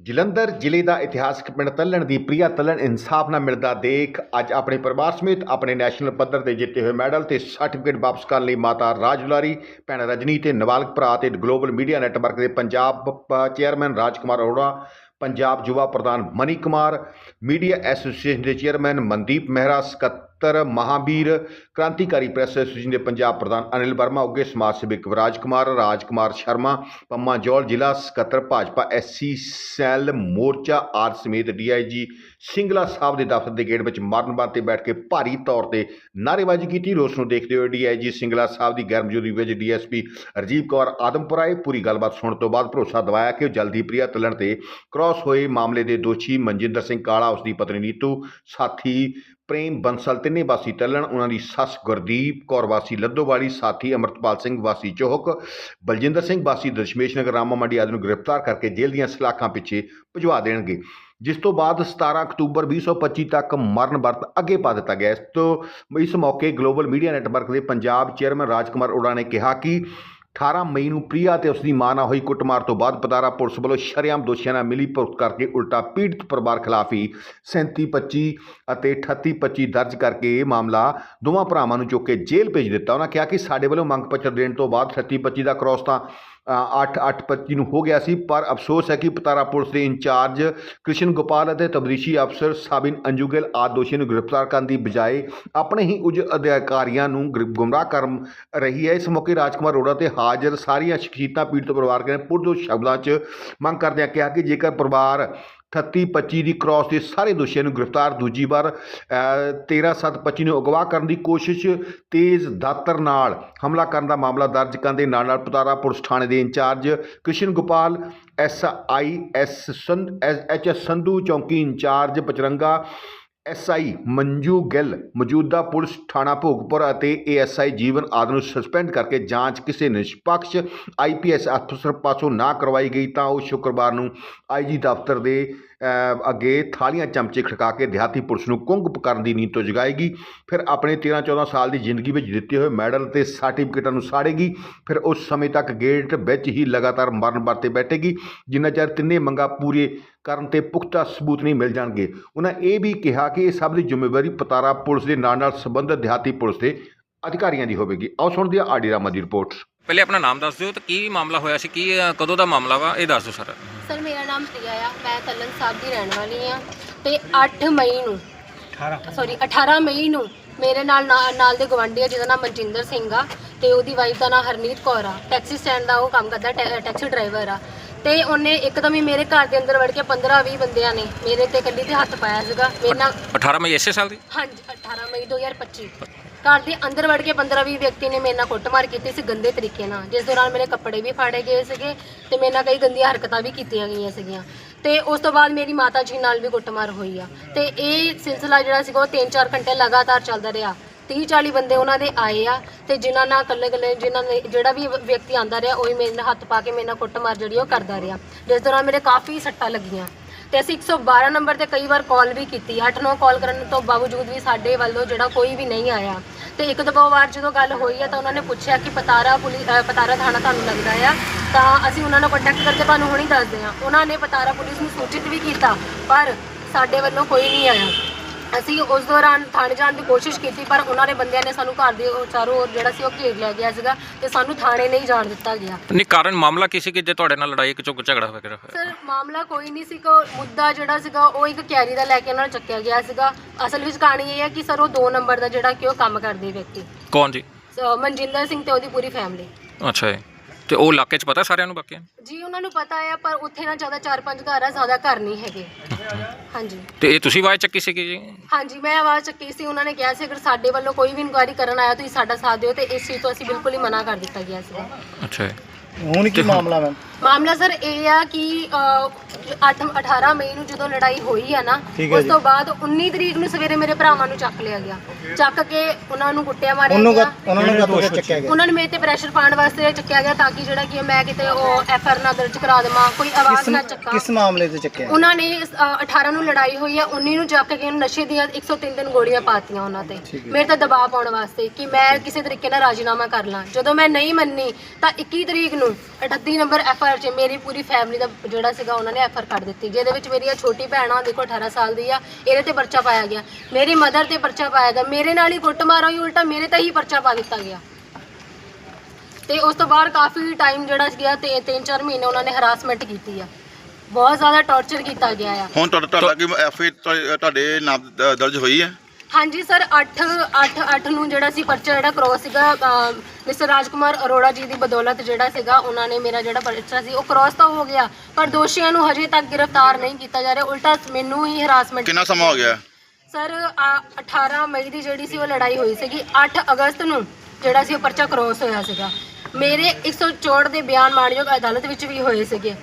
ਜਲੰਧਰ ਜ਼ਿਲ੍ਹੇ ਦਾ ਇਤਿਹਾਸਕ ਪਿੰਡ ਤੱਲਣ ਦੀ ਪ੍ਰਿਆ ਤੱਲਣ ਇਨਸਾਫ ਨਾਲ ਮਿਲਦਾ ਦੇਖ ਅੱਜ ਆਪਣੇ ਪਰਿਵਾਰ ਸਮੇਤ ਆਪਣੇ ਨੈਸ਼ਨਲ ਪੱਧਰ ਤੇ ਜਿੱਤੇ ਹੋਏ ਮੈਡਲ ਤੇ ਸਰਟੀਫਿਕੇਟ ਵਾਪਸ ਕਰਨ ਲਈ ਮਾਤਾ ਰਾਜੁਲਾਰੀ ਭੈਣ ਰਜਨੀ ਤੇ ਨਵਾਲਕ ਭਰਾ ਤੇ ਗਲੋਬਲ ਮੀਡੀਆ ਨੈਟਵਰਕ ਦੇ ਪੰਜਾਬ ਪ- ਚੇਅਰਮੈਨ ਰਾਜਕੁਮਾਰ ਅਰੋੜਾ, ਪੰਜਾਬ ਯੁਵਾ ਪ੍ਰਧਾਨ ਮਨੀ ਕੁਮਾਰ, ਮੀਡੀਆ ਐਸੋਸੀਏਸ਼ਨ ਦੇ ਚੇਅਰਮੈਨ ਮਨਦੀਪ ਮਹਿਰਾ ਸਕੱਤਰ ਮਹਾਵੀਰ ਕ੍ਰਾਂਤੀਕਾਰੀ ਪ੍ਰੈਸ ਐਸੋਸੀਏਸ਼ਨ ਦੇ ਪੰਜਾਬ ਪ੍ਰਧਾਨ ਅਨਿਲ ਵਰਮਾ ਉੱਗੇ ਸਮਾਜ ਸੇਵਕ ਵਿਰਾਜ ਕੁਮਾਰ ਰਾਜ ਕੁਮਾਰ ਸ਼ਰਮਾ, ਪੰਮਾ ਜੋਲ ਜ਼ਿਲ੍ਹਾ ਸਕੱਤਰ ਭਾਜਪਾ ਐਸਸੀ ਸੈੱਲ ਮੋਰਚਾ ਆਰ ਸਮੇਤ ਡੀਆਈਜੀ ਸਿੰਗਲਾ ਸਾਹਿਬ ਦੇ ਦਫ਼ਤਰ ਦੇ ਗੇਟ ਵਿੱਚ ਮਰਨਬੰਦ ਤੇ ਬੈਠ ਕੇ ਭਾਰੀ ਤੌਰ ਤੇ ਨਾਅਰੇਬਾਜ਼ੀ ਕੀਤੀ। ਰੋਸ ਨੂੰ ਦੇਖਦੇ ਹੋਏ ਡੀਆਈਜੀ ਸਿੰਗਲਾ ਸਾਹਿਬ ਦੀ ਗੈਰਮੌਜੂਦਗੀ ਵਿੱਚ ਡੀਐਸਪੀ ਰਜੀਵ ਕੌਰ ਆਦਮਪੁਰ ਆਏ। ਪੂਰੀ ਗੱਲਬਾਤ ਸੁਣਨ ਤੋਂ ਬਾਅਦ ਭਰੋਸਾ ਦਿਵਾਇਆ ਕਿ ਉਹ ਜਲਦੀ ਪ੍ਰਿਆ ਤਲਣ ਤੇ ਕ੍ਰਾਸ ਹੋਏ ਮਾਮਲੇ ਦੇ ਦੋਸ਼ੀ ਮਨਜਿੰਦਰ ਸਿੰਘ ਕਾਲਾ ਉਸ ਦੀ ਪਤਨੀ ਨੀਤੂ, ਸਾਥੀ ਪ੍ਰੇਮ ਬੰਸਲ ਤਿੰਨੇ ਵਾਸੀ ਤੱਲਣ, ਉਹਨਾਂ ਦੀ ਸੱਸ ਗੁਰਦੀਪ ਕੌਰ ਵਾਸੀ ਲੱਦੋਵਾਲੀ, ਸਾਥੀ ਅਮਰਤਪਾਲ ਸਿੰਘ ਵਾਸੀ ਚੋਹਕ, ਬਲਜਿੰਦਰ ਸਿੰਘ ਵਾਸੀ ਦਸ਼ਮੇਸ਼ ਨਗਰ, ਰਾਮਾ ਮੰਡੀ ਆਦਿ ਨੂੰ ਗ੍ਰਿਫਤਾਰ ਕਰਕੇ ਜੇਲ੍ਹ ਦੀਆਂ ਸਲਾਖਾਂ ਪਿੱਛੇ ਭਜਵਾ ਦੇਣਗੇ। ਜਿਸ ਤੋਂ ਬਾਅਦ 17 ਅਕਤੂਬਰ 2025 ਤੱਕ ਮਰਨ ਵਰਤ ਅੱਗੇ ਪਾ ਦਿੱਤਾ ਗਿਆ। ਇਸ ਤੋਂ, ਇਸ ਮੌਕੇ ਗਲੋਬਲ ਮੀਡੀਆ ਨੈਟਵਰਕ ਦੇ ਪੰਜਾਬ ਚੇਅਰਮੈਨ ਰਾਜਕੁਮਾਰ ਅਰੋੜਾ ਨੇ ਕਿਹਾ ਕਿ 18 ਮਈ ਨੂੰ ਪ੍ਰਿਆ ਤੇ ਉਸ ਦੀ ਮਾਂ ਨਾਲ ਹੋਈ ਕੁੱਟਮਾਰ ਤੋਂ ਬਾਅਦ ਪਤਾਰਾ ਪੁਲਿਸ ਵੱਲੋਂ ਸ਼ਰੇਆਮ ਦੋਸ਼ੀਆਂ ਨਾਲ ਮਿਲੀ ਭੁਗਤ ਕਰਕੇ ਉਲਟਾ ਪੀੜਤ ਪਰਿਵਾਰ ਖਿਲਾਫ ਹੀ 3725 ਅਤੇ 3825 ਦਰਜ ਕਰਕੇ ਇਹ ਮਾਮਲਾ ਦੋਵਾਂ ਭਰਾਵਾਂ ਨੂੰ ਚੁੱਕ ਕੇ ਜੇਲ੍ਹ ਭੇਜ ਦਿੱਤਾ। ਉਹਨਾਂ ਕਿਹਾ ਕਿ ਸਾਡੇ ਵੱਲੋਂ ਮੰਗ ਪੱਤਰ ਦੇਣ ਤੋਂ ਬਾਅਦ 3825 ਦਾ ਕ੍ਰਾਸ ਤਾਂ 8825 ਨੂੰ ਹੋ ਗਿਆ ਸੀ, ਪਰ ਅਫਸੋਸ ਹੈ ਕਿ ਪਤਾਰਾ ਪੁਲਿਸ ਦੇ ਇੰਚਾਰਜ ਕ੍ਰਿਸ਼ਨ ਗੋਪਾਲ ਅਤੇ ਤਬਦੀਸ਼ੀ ਅਫਸਰ ਸਾਬਿਨ ਅੰਜੂਗਲ ਆਦਿ ਦੋਸ਼ੀ ਨੂੰ ਗ੍ਰਿਫਤਾਰ ਕਰਨ ਦੀ ਬਜਾਏ ਆਪਣੇ ਹੀ ਉੱਚ ਅਧਿਕਾਰੀਆਂ ਨੂੰ ਗੁੰਮਰਾਹ ਕਰ ਰਹੀ ਹੈ। ਇਸ ਮੌਕੇ ਰਾਜਕੁਮਾਰ ਅਰੋੜਾ ਤੇ ਹਾਜ਼ਰ ਸਾਰੀਆਂ ਸ਼ਖਸੀਅਤਾਂ, ਪੀੜਤ ਪਰਿਵਾਰ ਨੇ ਪੁਰਦੋ ਸ਼ਬਦਾਂ 'ਚ ਮੰਗ ਕਰਦਿਆਂ ਕਿਹਾ ਕਿ ਜੇਕਰ ਪਰਿਵਾਰ 38 25 ਦੀ ਕ੍ਰਾਸ ਦੇ ਸਾਰੇ ਦੋਸ਼ੀਆਂ ਨੂੰ ਗ੍ਰਿਫਤਾਰ। ਦੂਜੀ ਵਾਰ 13 7 25 ਨੂੰ ਅਗਵਾ ਕਰਨ ਦੀ ਕੋਸ਼ਿਸ਼, ਤੇਜ਼ ਦਾਤਰ ਨਾਲ ਹਮਲਾ ਕਰਨ ਦਾ ਮਾਮਲਾ ਦਰਜ। ਕਰਨ ਦੇ ਨਾਲ ਨਾਲ ਪਤਾਰਾ ਪੁਲਿਸ ਥਾਣੇ ਦੇ incharge Krishan Gopal, S I S H S Sandhu, ਚੌਂਕੀ ਇੰਚਾਰਜ ਪਚਰੰਗਾ ਐਸਆਈ ਮੰਜੂ ਗਿੱਲ ਮੌਜੂਦਾ ਪੁਲਿਸ ਥਾਣਾ ਭੋਗਪੁਰ ਅਤੇ ਏਐਸਆਈ ਜੀਵਨ ਆਦਿ ਨੂੰ ਸਸਪੈਂਡ ਕਰਕੇ ਜਾਂਚ ਕਿਸੇ ਨਿਸ਼ਪਕਸ਼ ਆਈਪੀਐਸ ਅਫਸਰ ਪਾਸੋਂ ਨਾ ਕਰਵਾਈ ਗਈ ਤਾਂ ਉਹ ਸ਼ੁੱਕਰਵਾਰ ਨੂੰ ਆਈਜੀ ਦਫ਼ਤਰ ਦੇ ਅੱਗੇ ਥਾਲੀਆਂ ਚਮਚੇ ਖੜਕਾ ਕੇ ਦਿਹਾਤੀ ਪੁਲਿਸ ਨੂੰ ਕੁੰਗ ਕਰਨ ਦੀ ਨੀਂਦ ਤੋਂ ਜਗਾਏਗੀ। ਫਿਰ ਆਪਣੇ 13 14 ਸਾਲ ਦੀ ਜ਼ਿੰਦਗੀ ਵਿੱਚ ਦਿੱਤੇ ਹੋਏ ਮੈਡਲ ਤੇ ਸਰਟੀਫਿਕੇਟਾਂ ਨੂੰ ਸਾੜੇਗੀ। ਫਿਰ ਉਸ ਸਮੇਂ ਤੱਕ ਗੇਟ ਵਿੱਚ ਹੀ ਲਗਾਤਾਰ ਮਰਨ ਵਰਤੇ ਬੈਠੇਗੀ, ਜਿੰਨਾ ਚਿਰ ਤਿੰਨੇ ਮੰਗਾਂ ਪੂਰੇ ਕਰਨ ਤੇ ਪੁਖਤਾ ਸਬੂਤ ਨਹੀਂ ਮਿਲ ਜਾਣਗੇ। ਉਹਨਾਂ ਇਹ ਵੀ ਕਿਹਾ ਕਿ ਇਹ ਸਭ ਦੀ ਜ਼ਿੰਮੇਵਾਰੀ ਪਤਾਰਾ ਪੁਲਿਸ ਦੇ ਨਾਲ ਨਾਲ ਸੰਬੰਧਿਤ ਦਿਹਾਤੀ ਪੁਲਿਸ ਦੇ ਅਧਿਕਾਰੀਆਂ ਦੀ ਹੋਵੇਗੀ। ਆਓ ਸੁਣਦੇ ਹਾਂ ਆਡੀ ਰਾਮਾ ਦੀ ਰਿਪੋਰਟ। ਪਹਿਲੇ ਆਪਣਾ ਨਾਮ ਦੱਸ ਦਿਓ ਤੇ ਕੀ ਮਾਮਲਾ ਹੋਇਆ ਸੀ ਕੀ ਕਦੋਂ ਦਾ ਮਾਮਲਾ ਵਾ ਇਹ ਦੱਸ ਦਿਓ ਸਰ। ਸਰ ਮੇਰਾ ਨਾਮ ਪ੍ਰਿਆ ਆ ਮੈਂ ਤਲਨ ਸਾਹਿਬ ਦੀ ਰਹਿਣ ਵਾਲੀ ਆ ਤੇ 8 ਮਈ ਨੂੰ 18 ਸੌਰੀ 18 ਮਈ ਨੂੰ ਮੇਰੇ ਨਾਲ ਨਾ- ਨਾਲ ਦੇ ਗਵਾਂਢੀ ਆ ਜਿਹਦਾ ਨਾਮ ਮਨਜਿੰਦਰ ਸਿੰਘ ਆ ਤੇ ਉਹਦੀ ਵਾਈਫ ਦਾ ਨਾਮ ਹਰਨੀਤ ਕੌਰ ਆ ਟੈਕਸੀ ਸਟੈਂਡ ਦਾ ਉਹ ਕੰਮ ਕਰਦਾ ਟੈ- ਟੈਕਸੀ ਡਰਾਈਵਰ ਆ। ਤੇ ਉਹਨੇ ਇੱਕਦਮ ਹੀ ਮੇਰੇ ਘਰ ਦੇ ਅੰਦਰ ਵੜ ਕੇ 15 20 ਬੰਦਿਆਂ ਨੇ ਮੇਰੇ ਤੇ ਕੱਲੀ ਤੇ ਹੱਥ ਪਾਇਆ ਸੀਗਾ। ਮੇਰੇ ਨਾਲ 18 ਮਈ ਇਸੇ ਸਾਲ ਦੀ? ਹਾਂਜੀ 18 ਮਈ 2025 ਘਰ ਦੇ ਅੰਦਰ ਵੜ ਕੇ 15 20 ਵਿਅਕਤੀ ਨੇ ਮੇਰੇ ਨਾਲ ਕੁੱਟਮਾਰ ਕੀਤੀ ਸੀ ਗੰਦੇ ਤਰੀਕੇ ਨਾਲ ਜਿਸ ਦੌਰਾਨ ਮੇਰੇ ਕੱਪੜੇ ਵੀ ਫਾੜੇ ਗਏ ਸੀਗੇ ਤੇ ਮੇਰੇ ਨਾਲ ਕਈ ਗੰਦੀਆਂ ਹਰਕਤਾਂ ਵੀ ਕੀਤੀਆਂ ਗਈਆਂ ਸੀਗੀਆਂ। ਤੇ ਉਸ ਤੋਂ ਬਾਅਦ ਮੇਰੀ ਮਾਤਾ ਜੀ ਨਾਲ ਵੀ ਕੁੱਟਮਾਰ ਹੋਈ ਆ। ਤੇ ਇਹ ਸਿਲਸਿਲਾ ਜਿਹੜਾ ਸੀਗਾ ਉਹ 3-4 ਘੰਟੇ ਲਗਾਤਾਰ ਚੱਲਦਾ ਰਿਹਾ। 30 40 ਬੰਦੇ ਉਹਨਾਂ ਦੇ ਆਏ ਆ ਤੇ ਜਿਨ੍ਹਾਂ ਨਾਲ ਇਕੱਲੇ ਇਕੱਲੇ ਜਿਨ੍ਹਾਂ ਨੇ ਜਿਹੜਾ ਵੀ ਵਿਅਕਤੀ ਆਂਦਾ ਰਿਹਾ, ਉਹੀ ਮੇਰੇ ਨਾਲ ਹੱਥ ਪਾ ਕੇ ਮੇਰੇ ਨਾਲ ਕੁੱਟਮਾਰ ਜਿਹੜੀ ਉਹ ਕਰਦਾ ਰਿਹਾ। ਜਿਸ ਦੌਰਾਨ ਮੇਰੇ ਕਾਫੀ ਸੱਟਾਂ ਲੱਗੀਆਂ। ਤੇ ਅਸੀਂ 112 ਨੰਬਰ ਤੇ ਕਈ ਵਾਰ ਕਾਲ ਵੀ ਕੀਤੀ 8-9 ਕਾਲ ਕਰਨ ਤੋਂ ਬਾਵਜੂਦ ਵੀ ਸਾਡੇ ਵੱਲੋਂ ਜਿਹੜਾ ਕੋਈ ਵੀ ਨਹੀਂ ਆਇਆ। ਤੇ ਇੱਕ ਦੋ ਵਾਰ ਜਦੋਂ ਗੱਲ ਹੋਈ ਹੈ ਤਾਂ ਉਹਨਾਂ ਨੇ ਪੁੱਛਿਆ ਕਿ ਪਤਾਰਾ ਪੁਲਿਸ ਪਤਾਰਾ ਥਾਣਾ ਤੁਹਾਨੂੰ ਲੱਗਦਾ ਆ? ਤਾਂ ਅਸੀਂ ਉਹਨਾਂ ਨਾਲ ਕੰਟੈਕਟ ਕਰਕੇ ਤੁਹਾਨੂੰ ਹੁਣੀ ਦੱਸਦੇ ਹਾਂ। ਉਹਨਾਂ ਨੇ ਪਤਾਰਾ ਪੁਲਿਸ ਨੂੰ ਸੂਚਿਤ ਵੀ ਕੀਤਾ, ਪਰ ਸਾਡੇ ਵੱਲੋਂ ਕੋਈ ਨਹੀਂ ਆਇਆ। ਅਸੀਂ ਉਸ ਦੌਰਾਨ ਥਾਣੇ ਜਾਣ ਦੀ ਕੋਸ਼ਿਸ਼ ਕੀਤੀ ਪਰ ਉਹਨਾਂ ਦੇ ਬੰਦਿਆਂ ਨੇ ਸਾਨੂੰ ਘਰ ਦੇ ਉਹ ਚਾਰੋਂ ओर ਜਿਹੜਾ ਸੀ ਉਹ ਘੇਰ ਲਿਆ ਗਿਆ ਸੀਗਾ ਤੇ ਸਾਨੂੰ ਥਾਣੇ ਨਹੀਂ ਜਾਣ ਦਿੱਤਾ ਗਿਆ। ਨਹੀਂ ਕਾਰਨ ਮਾਮਲਾ ਕੀ ਸੀ ਕਿ ਜੇ ਤੁਹਾਡੇ ਨਾਲ ਲੜਾਈ ਝੁਕ ਝਗੜਾ ਵਗੈਰਾ ਹੋਇਆ ਸਰ ਮਾਮਲਾ ਕੋਈ ਨਹੀਂ ਸੀ ਕੋ ਮੁੱਦਾ ਜਿਹੜਾ ਸੀਗਾ ਉਹ ਇੱਕ ਕੈਰੀ ਦਾ ਲੈ ਕੇ ਉਹਨਾਂ ਨੂੰ ਚੱਕਿਆ ਗਿਆ ਸੀਗਾ। ਅਸਲ ਵਿੱਚ ਕਹਾਣੀ ਇਹ ਹੈ ਕਿ ਸਰ ਉਹ 2 ਨੰਬਰ ਦਾ ਜਿਹੜਾ ਕਿ ਉਹ ਕੰਮ ਕਰਦੇ ਵਿਅਕਤੀ। ਕੌਣ ਜੀ? ਸੋ ਮਨਜਿੰਦਰ ਸਿੰਘ ਤੇ ਉਹਦੀ ਪੂਰੀ ਫੈਮਿਲੀ। ਅੱਛਾ ਜੀ। ਤੇ ਉਹ ਇਲਾਕੇ 'ਚ ਪਤਾ ਸਾਰਿਆਂ ਨੂੰ ਬਾਕੀਆਂ? ਜੀ ਉਹਨਾਂ ਨੂੰ ਪਤਾ ਹੈ ਪਰ ਉੱਥੇ ਨਾ ਜ਼ਿਆਦਾ 4-5 ਘਰ ਆ ਜ਼ਿਆਦਾ ਘਰ ਨਹੀਂ ਹੈਗੇ। ਹਾਂਜੀ। ਤੇ ਇਹ ਤੁਸੀਂ ਆਵਾਜ਼ ਚੱਕੀ ਸੀਗੀ ਜੀ? ਹਾਂਜੀ ਮੈਂ ਆਵਾਜ਼ ਚੱਕੀ ਸੀ ਉਹਨਾਂ ਨੇ ਕਿਹਾ ਸੀ ਅਗਰ ਸਾਡੇ ਵੱਲੋਂ ਕੋਈ ਵੀ ਇਨਕੁਆਇਰੀ ਕਰਨ ਆਇਆ ਤੁਸੀਂ ਸਾਡਾ ਸਾਥ ਦਿਓ ਤੇ ਇਸ ਚੀਜ਼ ਤੋਂ ਅਸੀਂ ਬਿਲਕੁਲ ਹੀ ਮਨਾ ਕਰ ਦਿੱਤਾ ਗਿਆ ਸੀ ਅੱਛਾ। ਜੀ ਹੁਣ ਕੀ ਮਾਮਲਾ ਮੈਮ? ਮਾਮਲਾ ਸਰ ਇਹ ਆ ਕਿ 8 18 ਮਈ ਨੂੰ ਜਦੋਂ ਲੜਾਈ ਹੋਈ ਆ ਨਾ ਠੀਕ ਹੈ ਉਸ ਜੀ। ਤੋਂ ਬਾਅਦ 19 ਤਰੀਕ ਨੂੰ ਸਵੇਰੇ ਮੇਰੇ ਭਰਾਵਾਂ ਨੂੰ ਚੱਕ ਲਿਆ ਗਿਆ। ਚੱਕ ਕੇ ਉਹਨਾਂ ਨੂੰ ਕੁੱਟਿਆ ਮਾਰਿਆ ਉਹਨੂੰ ਗਿਆ। ਕਦ- ਉਹਨਾਂ ਨੂੰ ਕਦੋਂ ਚੱਕਿਆ ਗਿਆ। ਉਹਨਾਂ ਨੇ ਮੇਰੇ ਤੇ ਪ੍ਰੈਸ਼ਰ ਪਾਉਣ ਵਾਸਤੇ ਚੱਕਿਆ ਗਿਆ ਤਾਂ ਕਿ ਜਿਹੜਾ ਕਿ ਮੈਂ ਕਿਤੇ ਉਹ ਐਫ ਆਰ ਨਾ ਦਰਜ ਕਰਾ ਦੇਵਾਂ ਕੋਈ ਆਵਾਜ਼ ਨਾ ਚੱਕਾਂ। ਕਿਸ ਮਾਮਲੇ ਤੇ ਚੱਕਿਆ ਉਹਨਾਂ ਨੇ ਅ, 18 ਨੂੰ ਲੜਾਈ ਹੋਈ ਆ 19 ਨੂੰ ਚੱਕ ਕੇ ਉਹਨੂੰ ਨਸ਼ੇ ਦੀਆਂ 103 ਦਿਨ ਗੋਲੀਆਂ ਪਾਤੀਆਂ ਉਹਨਾਂ ਤੇ। ਠੀਕ ਹੈ। ਮੇਰੇ ਤੇ ਦਬਾਅ ਪਾਉਣ ਵਾਸਤੇ ਕਿ ਮੈਂ ਕਿਸੇ ਤਰੀਕੇ ਨਾਲ ਰਾਜੀਨਾਮਾ ਕਰ ਲਾਂ। ਜਦੋਂ ਮੈਂ ਨਹੀਂ ਮੰਨੀ ਤਾਂ 21 ਤਰੀਕ ਨੂੰ 38 ਨੰਬਰ ਐਫ ਆਰ 'ਚ ਮੇਰੀ ਪੂਰੀ ਫੈਮਿਲੀ ਦਾ ਜਿਹੜਾ ਸੀਗਾ ਉਹਨਾਂ ਨੇ ਐਫ ਆਰ ਕਰ ਦਿੱਤੀ। ਜਿਹਦੇ ਵਿੱਚ ਮੇਰੀ ਇਹ ਛੋਟੀ ਭੈਣ ਆ ਦੇਖੋ 18 ਸਾਲ ਦੀ ਆ, ਇਹਦੇ ਤੇ ਪਰਚਾ ਪਾਇਆ ਗਿਆ। ਮੇਰੀ ਮਦਰ ਤੇ ਪਰਚਾ ਪਾਇਆ ਗਿਆ। ਮੇਰੇ ਨਾਲ ਹੀ ਕੁੱਟਮਾਰ ਹੋਈ ਉਲਟਾ ਮੇਰੇ ਤੇ ਹੀ ਪਰਚਾ ਪਾ ਦਿੱਤਾ ਗਿਆ। ਤੇ ਉਸ ਤੋਂ ਬਾਅਦ ਕਾਫੀ ਟਾਈਮ ਜਿਹੜਾ ਗਿਆ ਤੇ 3-4 ਮਹੀਨੇ ਉਹਨਾਂ ਨੇ ਹਰਾਸਮੈਂਟ ਕੀਤੀ ਆ। ਬਹੁਤ ਜ਼ਿਆਦਾ ਟੌਰਚਰ ਕੀਤਾ ਗਿਆ ਆ। ਹੁਣ ਤੁਹਾਡਾ ਤੁਹਾਡਾ ਕੀ ਐਫ ਤੁਹਾਡੇ ਨਾਮ ਦਰਜ ਹੋਈ ਹੈ ਹਾਂਜੀ ਸਰ 8 8 8 ਨੂੰ ਜਿਹੜਾ ਸੀ ਪਰਚਾ ਜਿਹੜਾ ਕ੍ਰੋਸ ਸੀਗਾ ਮਿਸਟਰ ਰਾਜਕੁਮਾਰ ਅਰੋੜਾ ਜੀ ਦੀ ਬਦੌਲਤ ਜਿਹੜਾ ਸੀਗਾ ਉਹਨਾਂ ਨੇ ਮੇਰਾ ਜਿਹੜਾ ਪਰਚਾ ਸੀ ਉਹ ਕ੍ਰੋਸ ਤਾਂ ਹੋ ਗਿਆ ਪਰ ਦੋਸ਼ੀਆਂ ਨੂੰ ਹਜੇ ਤੱਕ ਗ੍ਰਿਫਤਾਰ ਨਹੀਂ ਕੀਤਾ ਜਾ ਰਿਹਾ ਉਲਟਾ ਮੈਨੂੰ ਹੀ ਹਰਾਸਮੈਂਟ ਕਿੰਨਾ ਸਮਾਂ ਹੋ ਗਿਆ? ਸਰ ਆ, 18 ਮਈ ਦੀ ਜਿਹੜੀ ਸੀ ਉਹ ਲੜਾਈ ਹੋਈ ਸੀਗੀ 8 ਅਗਸਤ ਨੂੰ ਜਿਹੜਾ ਸੀ ਉਹ ਪਰਚਾ ਕ੍ਰੋਸ ਹੋਇਆ ਸੀਗਾ। ਮੇਰੇ 164 ਦੇ ਬਿਆਨ ਮਾਣਯੋਗ ਅਦਾਲਤ ਵਿੱਚ ਵੀ ਹੋਏ ਸੀਗੇ।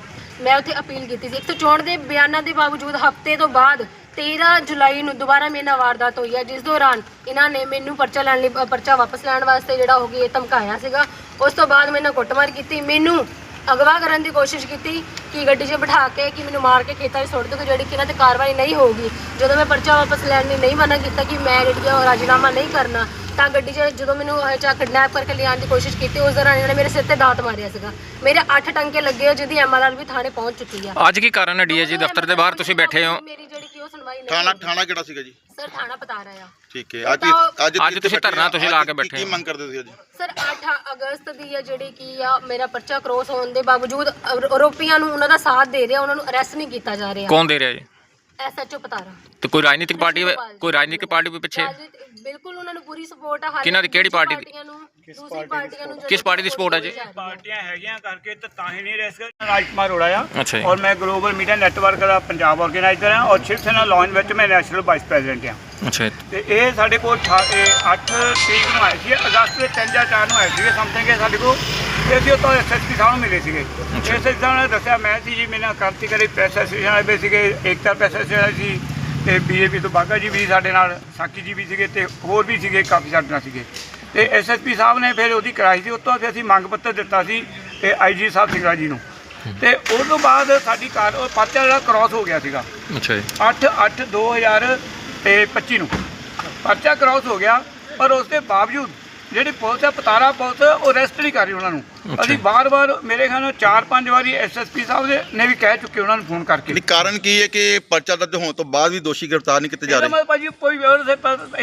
ਮੈਂ ਉੱਥੇ ਅਪੀਲ ਕੀਤੀ ਸੀ। 164 ਦੇ ਬਿਆਨਾਂ ਦੇ ਬਾਵਜੂਦ ਹਫ਼ਤੇ ਤੋਂ ਬਾਅਦ 13 ਜੁਲਾਈ ਨੂੰ ਦੁਬਾਰਾ ਮੇਰੇ ਨਾਲ ਵਾਰਦਾਤ ਹੋਈ ਹੈ ਜਿਸ ਦੌਰਾਨ ਇਹਨਾਂ ਨੇ ਮੈਨੂੰ ਪਰਚਾ ਲੈਣ ਲਈ ਪਰਚਾ ਵਾਪਸ ਲੈਣ ਵਾਸਤੇ ਜਿਹੜਾ ਹੋ ਗਿਆ ਇਹ ਧਮਕਾਇਆ ਸੀਗਾ। ਉਸ ਤੋਂ ਬਾਅਦ ਮੇਰੇ ਨਾਲ ਕੁੱਟਮਾਰ ਕੀਤੀ। ਮੈਨੂੰ ਅਗਵਾ ਕਰਨ ਦੀ ਕੋਸ਼ਿਸ਼ ਕੀਤੀ ਕਿ ਗੱਡੀ 'ਚ ਬਿਠਾ ਕੇ ਕਿ ਮੈਨੂੰ ਮਾਰ ਕੇ ਖੇਤਾਂ 'ਚ ਸੁੱਟ ਦੋ ਜਿਹੜੀ ਕਿ ਇਹਨਾਂ ਤੇ ਕਾਰਵਾਈ ਨਹੀਂ ਹੋਊਗੀ। ਜਦੋਂ ਮੈਂ ਪਰਚਾ ਵਾਪਸ ਲੈਣ ਲਈ ਨਹੀਂ ਮਨਾ ਕੀਤਾ ਕਿ ਮੈਂ ਜਿਹੜੀ ਆ ਉਹ ਰਾਜੀਨਾਮਾ ਨਹੀਂ ਕਰਨਾ ਤਾਂ ਗੱਡੀ 'ਚ ਜਦੋਂ ਮੈਨੂੰ ਚਾ ਕਿਡਨੈਪ ਕਰਕੇ ਲਿਆਉਣ ਦੀ ਕੋਸ਼ਿਸ਼ ਕੀਤੀ ਉਸ ਦੌਰਾਨ ਇਹਨਾਂ ਨੇ ਮੇਰੇ ਸਿਰ ਤੇ ਦਾਤ ਮਾਰਿਆ ਸੀਗਾ। ਮੇਰੇ 8 ਟੰਕੇ ਲੱਗੇ ਜਿਹਦੀ ਐਮਆਰਆਰ ਵੀ ਥਾਣੇ ਪਹੁੰਚ ਚੁੱਕੀ ਆ। ਅੱਜ ਕੀ ਕਾਰਨ ਹੈ ਡੀਏਜੀ ਦਫ਼ਤਰ ਦੇ ਬਾਹਰ ਤੁਸੀਂ ਬੈਠੇ ਹੋ? ਮੇਰੀ ਸੁਣਵਾਈ ਨਹੀਂ ਥਾਣਾ। ਥਾਣਾ ਕਿਹੜਾ ਸੀਗਾ ਜੀ? ਸਰ ਥਾਣਾ ਪਤਾ ਰਿਹਾ ਠੀਕ ਹੈ। ਅੱਜ ਅੱਜ ਅੱਜ ਤੁਸੀਂ ਧਰਨਾ ਤੁਸੀਂ ਲਾ ਕੇ ਬੈਠੇ ਕੀ। ਮੰਗ ਕਰਦੇ ਸੀ ਅੱਜ? ਸਰ 8 ਅਗਸਤ ਦੀ ਹੈ ਜਿਹੜੀ ਕੀ ਆ ਮੇਰਾ ਪਰਚਾ ਕ੍ਰੋਸ ਹੋਣ ਦੇ ਬਾਵਜੂਦ ਆਰੋ- ਆਰੋਪੀਆਂ ਨੂੰ ਉਹਨਾਂ ਦਾ ਸਾਥ ਦੇ ਰਿਹਾ ਉਹਨਾਂ ਨੂੰ ਅਰੈਸਟ ਨਹੀਂ ਕੀਤਾ ਜਾ ਰਿਹਾ। ਕੌਣ ਦੇ ਰਿਹਾ ਜੀ? ਐਸਐਚਓ ਪਤਾਰਾ ਤੇ ਕੋਈ ਰਾਜਨੀਤਿਕ ਪਾਰਟੀ ਕੋਈ ਰਾਜਨੀਤਿਕ ਪਾਰਟੀ ਵੀ ਪਿੱਛੇ? ਬਿਲਕੁਲ ਉਹਨਾਂ ਨੂੰ ਪੂਰੀ ਸਪੋਰਟ ਆ ਹਾਲੇ ਕਿਹਨਾਂ ਦੀ- ਕਿਹੜੀ ਪਾਰਟੀ ਦੀ? ਪਾਰਟੀਆਂ ਨੂੰ ਦੂਸਰੀ ਪਾਰਟੀਆਂ ਨੂੰ ਕਿਸ ਪਾਰਟੀ ਦੀ support ਆ ਜੀ? ਪਾਰਟੀਆਂ ਹੈਗੀਆਂ ਕਰਕੇ ਤਾਂ ਤਾਂ ਹੀ ਨਹੀਂ ਰੈਸ ਰਾਜਕੁਮਾਰ ਅਰੋੜਾ ਆ। ਅੱਛਾ ਜੀ। ਔਰ ਮੈਂ ਗਲੋਬਲ ਮੀਡੀਆ ਨੈਟਵਰਕ ਦਾ ਪੰਜਾਬ ਆਰਗੇਨਾਈਜ਼ਰ ਹਾਂ ਔਰ ਸ਼ਿਵ ਸੈਨਾ ਲਾਅਨ ਵਿੱਚ ਮੈਂ ਨੈਸ਼ਨਲ ਵਾਈਸ ਪ੍ਰੈਜ਼ੀਡੈਂਟ ਹਾਂ ਅੱਛਾ। ਤੇ ਇਹ ਸਾਡੇ ਕੋਲ 8 ਤਰੀਕ ਨੂੰ ਆਏ ਸੀ ਅਗਸਤ ਦੇ 3 ਜਾਂ 4 ਨੂੰ ਆਏ ਸੀਗੇ ਸਮਥਿੰਗ ਇਹ ਸਾਡੇ ਕੋਲ। ਤੇ ਅਸੀਂ ਉੱਥੋਂ ਐਸਐਸਪੀ ਸਾਹਿਬ ਨੂੰ ਮਿਲੇ ਸੀਗੇ। ਐਸਐਸਪੀ ਸਾਹਿਬ ਨੇ ਦੱਸਿਆ ਮੈਂ ਸੀ ਜੀ ਮੇਰੇ ਨਾਲ ਕ੍ਰਾਂਤੀਕਾਰੀ ਪ੍ਰੈਸ ਐਸੋਸੀਏਸ਼ਨ ਵਾਲੇ ਸੀਗੇ ਏਕਤਾ ਪ੍ਰੈਸ ਐਸੋਸੀਏਸ਼ਨ ਸੀ ਤੇ ਬੀਜੇਪੀ ਤੋਂ ਬਾਗਾ ਜੀ ਵੀ ਸਾਡੇ ਨਾਲ ਸਾਕੀ ਜੀ ਵੀ ਸੀਗੇ ਤੇ ਹੋਰ ਵੀ ਸੀਗੇ ਕਾਫੀ ਸਾਡੇ ਨਾਲ ਸੀਗੇ। ਤੇ ਐਸਐਸਪੀ ਸਾਹਿਬ ਨੇ ਫਿਰ ਉਹਦੀ ਕਰਾਈ ਸੀ ਉਸ ਤੋਂ ਬਾਅਦ ਅਸੀਂ ਮੰਗ ਪੱਤਰ ਦਿੱਤਾ ਸੀ ਤੇ ਆਈਜੀ ਸਾਹਿਬ ਸਿੰਘਲਾ ਜੀ ਨੂੰ। ਤੇ ਉਸ ਤੋਂ ਬਾਅਦ ਸਾਡੀ ਕਾਰ ਉਹ ਪਰਚਾ ਜਿਹੜਾ ਕ੍ਰਾਸ ਹੋ ਗਿਆ ਸੀਗਾ। ਅੱਛਾ ਜੀ। 8 8 2025 ਨੂੰ। ਪਰਚਾ ਕ੍ਰਾਸ ਹੋ ਗਿਆ, ਪਰ ਉਸ ਦੇ ਬਾਵਜੂਦ ਜਿਹੜੀ ਪੁਲਿਸ ਹੈ, ਪਤਾਰਾ ਪੁਲਿਸ, ਉਹ ਅਰੈਸਟ ਨਹੀਂ ਕਰ ਰਹੀ ਉਹਨਾਂ ਨੂੰ। ਅਸੀਂ ਬਾਰ-ਬਾਰ ਮੇਰੇ ਖਿਆਲ ਨਾਲ 4-5 ਵਾਰੀ ਐਸਐਸਪੀ ਸਾਹਿਬ ਦੇ ਨੇ ਵੀ ਕਹਿ ਚੁੱਕੇ ਉਹਨਾਂ ਨੂੰ ਫੋਨ ਕਰਕੇ। ਨਹੀਂ ਕਾਰਨ ਕੀ ਹੈ ਕਿ ਪਰਚਾ ਦਰਜ ਹੋਣ ਤੋਂ ਬਾਅਦ ਵੀ ਦੋਸ਼ੀ ਗ੍ਰਿਫਤਾਰ ਨਹੀਂ ਕੀਤੇ ਜਾ ਇਹਦਾ ਰਹੇ ਮਤਲਬ ਭਾਜੀ ਕੋਈ ਵਿਵਰ ਸੇ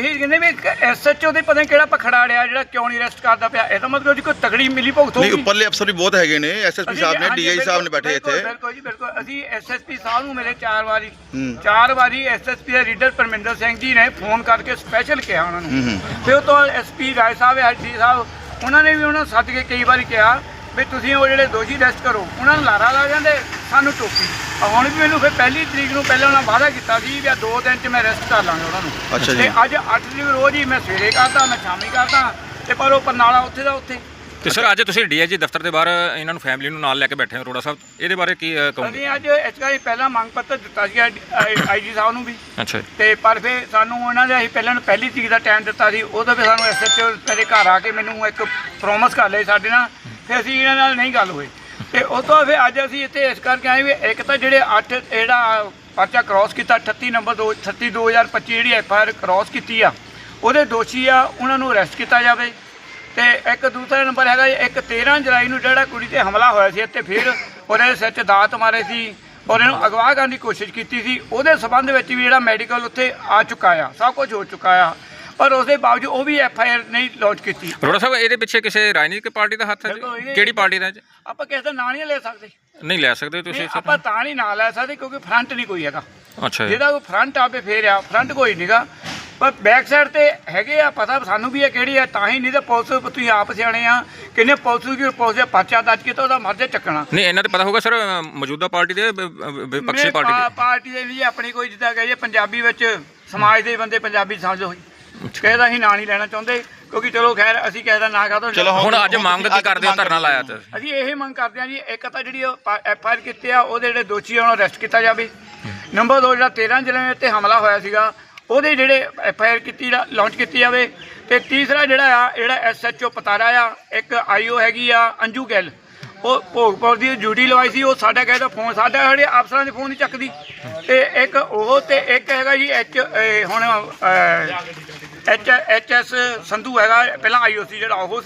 ਇਹ ਕਹਿੰਦੇ ਵੀ ਐਸਐਚਓ ਦੇ ਪਤਾ ਕਿਹੜਾ ਪਖੜਾ ਅੜਿਆ ਜਿਹੜਾ ਕਿਉਂ ਨਹੀਂ ਅਰੈਸਟ ਕਰਦਾ ਪਿਆ। ਇਹਦਾ ਮਤਲਬ ਉਹਦੀ ਕੋਈ ਤਗੜੀ ਮਿਲੀ ਭੁਗਤ ਨਹੀਂ ਹੋਊਗੀ। ਉੱਪਰਲੇ ਅਫਸਰ ਵੀ ਬਹੁਤ ਹੈਗੇ ਨੇ ਐਸਐਸਪੀ ਸਾਹਿਬ ਨੇ ਡੀਆਈ ਸਾਹਿਬ ਨੇ ਬੈਠੇ ਇੱਥੇ। ਬਿਲਕੁਲ ਜੀ ਬਿਲਕੁਲ। ਅਸੀਂ ਐਸਐਸਪੀ ਸਾਹਿਬ ਨੂੰ ਮਿਲੇ ਚਾਰ ਵਾਰੀ। ਹੂੰ। ਚਾਰ ਵਾਰੀ ਐਸਐਸਪੀ ਦੇ ਰੀਡਰ ਪਰਮਿੰਦਰ ਸਿੰਘ ਜੀ ਨੇ ਫੋਨ ਕਰਕੇ ਸਪੈਸ਼ਲ ਕਿਹਾ ਉਹਨਾਂ ਹੂੰ, ਨੂੰ। ਹੂੰ। ਫਿਰ ਉਹ ਤੋਂ ਐਸਪੀ ਰਾਏ ਸਾਹਿਬ ਐਸਡੀ ਸਾਹਿਬ ਉਹਨਾਂ ਨੇ ਵੀ ਉਹਨਾਂ ਸੱਦ ਕੇ ਕਈ ਵਾਰੀ ਕਿਹਾ ਵੀ ਤੁਸੀਂ ਉਹ ਜਿਹੜੇ ਦੋਸ਼ੀ ਅਰੈਸਟ ਕਰੋ ਉਹਨਾਂ ਨੂੰ ਲਾਰਾ ਲਾ ਜਾਂਦੇ ਸਾਨੂੰ ਟੋਕੀ। ਹੁਣ ਵੀ ਮੈਨੂੰ ਫਿਰ ਪਹਿਲੀ ਤਰੀਕ ਨੂੰ ਪਹਿਲਾਂ ਉਹਨਾਂ ਵਾਅਦਾ ਕੀਤਾ ਸੀ ਵੀ ਆ ਦੋ ਦਿਨ ਚ ਮੈਂ ਅਰੈਸਟ ਕਰ ਲਾਂਗਾ ਉਹਨਾਂ ਨੂੰ। ਤੇ ਅੱਜ 8 ਤਰੀਕ ਰੋਜ਼ ਹੀ ਮੈਂ ਸਵੇਰੇ ਕਰਦਾ ਮੈਂ ਸ਼ਾਮੀ ਕਰਦਾ ਤੇ ਪਰ ਉਹ ਪਰਨਾਲਾ ਉੱਥੇ ਦਾ ਉੱਥੇ। ਤੇ ਸਰ ਅੱਜ ਤੁਸੀਂ ਡੀਏਜੀ ਦਫ਼ਤਰ ਦੇ ਬਾਹਰ ਇਹਨਾਂ ਨੂੰ ਫੈਮਿਲੀ ਨੂੰ ਨਾਲ ਲੈ ਕੇ ਬੈਠੇ ਹੋ ਅਰੋੜਾ ਸਾਹਿਬ। ਇਹਦੇ ਬਾਰੇ ਕੀ ਅ, ਕਹੋਗੇ? ਅਸੀਂ ਅੱਜ ਐਚਆਈ ਪਹਿਲਾਂ ਮੰਗ ਪੱਤਰ ਦਿੱਤਾ ਸੀ ਆਈਜੀ ਸਾਹਿਬ ਨੂੰ ਵੀ। ਅੱਛਾ ਜੀ। ਤੇ ਪਰ ਫਿਰ ਸਾਨੂੰ ਉਹਨਾਂ ਦੇ ਅਸੀਂ ਪਹਿਲਾਂ ਪਹਿਲੀ ਤਰੀਕ ਦਾ ਟਾਈਮ ਦਿੱਤਾ ਸੀ ਉਦੋਂ ਫਿਰ ਸਾਨੂੰ ਐਸਐਚਓ ਮੇਰੇ ਘਰ ਆ ਕੇ ਮੈਨੂੰ ਇੱਕ ਪ੍ਰੋਮਿਸ ਕਰ ਲਈ ਸਾਡੇ ਨਾਲ ਫਿਰ ਅਸੀਂ ਇਹਨਾਂ ਨਾਲ ਨਹੀਂ ਗੱਲ ਹੋਈ। ਤੇ ਉਸ ਤੋਂ ਫਿਰ ਅੱਜ ਅਸੀਂ ਇੱਥੇ ਇਸ ਕਰਕੇ ਆਏ ਵੀ ਇੱਕ ਤਾਂ ਜਿਹੜੇ 8 ਜਿਹੜਾ ਪਰਚਾ ਕ੍ਰਾਸ ਕੀਤਾ 38 ਨੰਬਰ 2 38 2025 ਜਿਹੜੀ ਐਫਆਈਆਰ ਕ੍ਰਾਸ ਕੀਤੀ ਆ ਉਹਦੇ ਦੋਸ਼ੀ ਆ ਉਹਨਾਂ ਨੂੰ ਅਰੈਸਟ ਕੀਤਾ ਜਾਵੇ। ਤੇ ਇੱਕ ਦੂਸਰਾ ਨੰਬਰ ਹੈਗਾ ਜੀ, ਇੱਕ 13 ਜੁਲਾਈ ਨੂੰ ਜਿਹੜਾ ਕੁੜੀ ਤੇ ਹਮਲਾ ਹੋਇਆ ਸੀ ਇੱਥੇ ਫਿਰ ਉਹਦੇ ਸਿਰ 'ਚ ਦਾਤ ਮਾਰੇ ਸੀ ਔਰ ਇਹਨੂੰ ਅਗਵਾ ਕਰਨ ਦੀ ਕੋਸ਼ਿਸ਼ ਕੀਤੀ ਸੀ। ਉਹਦੇ ਸਬੰਧ ਵਿੱਚ ਵੀ ਜਿਹੜਾ ਮੈਡੀਕਲ ਉੱਥੇ ਆ ਚੁੱਕਾ ਆ ਸਭ ਕੁਝ ਹੋ ਚੁੱਕਾ ਆ ਪਰ ਉਸ ਦੇ ਬਾਵਜੂਦ ਉਹ ਵੀ ਐਫ ਆਈ ਆਰ ਨਹੀਂ ਲਾਂਚ ਕੀਤੀ। ਅਰੋੜਾ ਸਾਹਿਬ ਇਹਦੇ ਪਿੱਛੇ ਕਿਸੇ ਰਾਜਨੀਤਿਕ ਪਾਰਟੀ ਦਾ ਹੱਥ ਹੈ ਜੀ? ਕਿਹੜੀ ਪਾਰਟੀ ਦਾ ਜੀ? ਆਪਾਂ ਕਿਸੇ ਦਾ ਨਾਂ ਨਹੀਂ ਲੈ ਸਕਦੇ। ਨਹੀਂ ਲੈ ਸਕਦੇ ਤੁਸੀਂ ਨਹੀਂ, ਸਰ ਆਪਾਂ ਤਾਂ ਨਹੀਂ ਨਾਂ ਲੈ ਸਕਦੇ ਕਿਉਂਕਿ ਫਰੰਟ ਨਹੀਂ ਕੋਈ ਹੈਗਾ। ਅੱਛਾ ਜੀ। ਜਿਹਦਾ ਕੋਈ ਫਰੰਟ ਆਪੇ ਫੇਰ ਆ ਫਰੰਟ ਕੋਈ ਨਹੀਂਗਾ ਪਰ ਬੈਕ ਸਾਈਡ ਤੇ ਹੈਗੇ ਆ ਪਤਾ ਸਾਨੂੰ ਵੀ ਇਹ ਕਿਹੜੀ ਆ ਤਾਂ ਹੀ ਨਹੀਂ ਤਾਂ ਪੁਲਿਸ ਤੁਸੀਂ ਆਪ ਸਿਆਣੇ ਆ ਕਿੰਨੇ ਪੁਲਿਸ ਨੂੰ ਪੁਲਿਸ ਦੇ ਪਰਚਾ ਦਰਜ ਕੀਤਾ ਉਹਦਾ ਮਰਜ਼ੇ ਚੱਕਣਾ। ਨਹੀਂ ਇਹਨਾਂ ਤੇ ਪਤਾ ਹੋਊਗਾ ਸਰ ਮੌਜੂਦਾ ਪਾਰਟੀ ਦੇ ਵਿਪਕਸ਼ੀ ਪਾਰਟੀ ਦੇ। ਪਾਰਟੀ ਦੇ ਵੀ ਆਪਣੀ ਕੋਈ ਜਿੱਦਾਂ ਕਹੀਏ ਪੰਜਾਬੀ ਵਿੱਚ ਸਮਾਜ ਦੇ ਬੰਦੇ ਪੰਜਾਬੀ ਸਮਝੋ ਕਿਸੇ ਦਾ ਅਸੀਂ ਨਾਂ ਨਹੀਂ ਲੈਣਾ ਚਾਹੁੰਦੇ ਕਿਉਂਕਿ ਚਲੋ ਖੈਰ ਅਸੀਂ ਕਿਸੇ ਦਾ ਨਾਂ ਕਾਹਤੋਂ ਚਲੋ ਹੁਣ ਅੱਜ ਮੰਗ ਕੀ ਕਰਦੇ ਹੋ ਧਰਨਾ ਲਾਇਆ ਤੇ ਅਸੀਂ ਇਹ ਮੰਗ ਕਰਦੇ ਹਾਂ ਜੀ ਇੱਕ ਤਾਂ ਜਿਹੜੀ ਐਫ ਆਈ ਆਰ ਕੀਤੇ ਆ ਉਹਦੇ ਜਿਹੜੇ ਦੋਸ਼ੀ ਆ ਉਹਨਾਂ ਨੂੰ ਅਰੈਸਟ ਕੀਤਾ ਜਾਵੇ। ਨੰਬਰ 2 ਜਿਹੜਾ 13 ਜੁਲਾਈ ਤੇ ਹਮਲਾ ਹੋਇਆ ਸੀਗਾ ਉਹਦੇ ਜਿਹੜੇ ਐਫ ਆਈ ਆਰ ਕੀਤੀ ਲਾਂਚ ਕੀਤੀ ਜਾਵੇ। ਤੇ ਤੀਸਰਾ ਜਿਹੜਾ ਆ, ਜਿਹੜਾ ਐਸ ਐਚ ਓ ਪਤਾਰਾ ਆ, ਇੱਕ ਆਈਓ ਹੈਗੀ ਆ, ਅੰਜੂ ਗੈਲ। ਉਹ ਭੋਗਪੁਰ ਦੀ ਡਿਊਟੀ ਲਵਾਈ ਸੀ, ਉਹ ਸਾਡਾ ਕਹਿੰਦਾ ਫੋਨ ਸਾਡਾ ਜਿਹੜੇ ਅਫਸਰਾਂ ਦੇ ਫੋਨ ਨਹੀਂ ਚੱਕਦੀ। ਤੇ ਇੱਕ ਉਹ ਤੇ ਇੱਕ ਹੈਗਾ ਜੀ ਐਚ ਹੁਣ ਐਚ ਐਚ ਐਸ ਸੰਧੂ ਹੈਗਾ, ਪਹਿਲਾਂ ਆਈਓ ਸੀ ਜਿਹੜਾ, ਉਹ ਸੀ।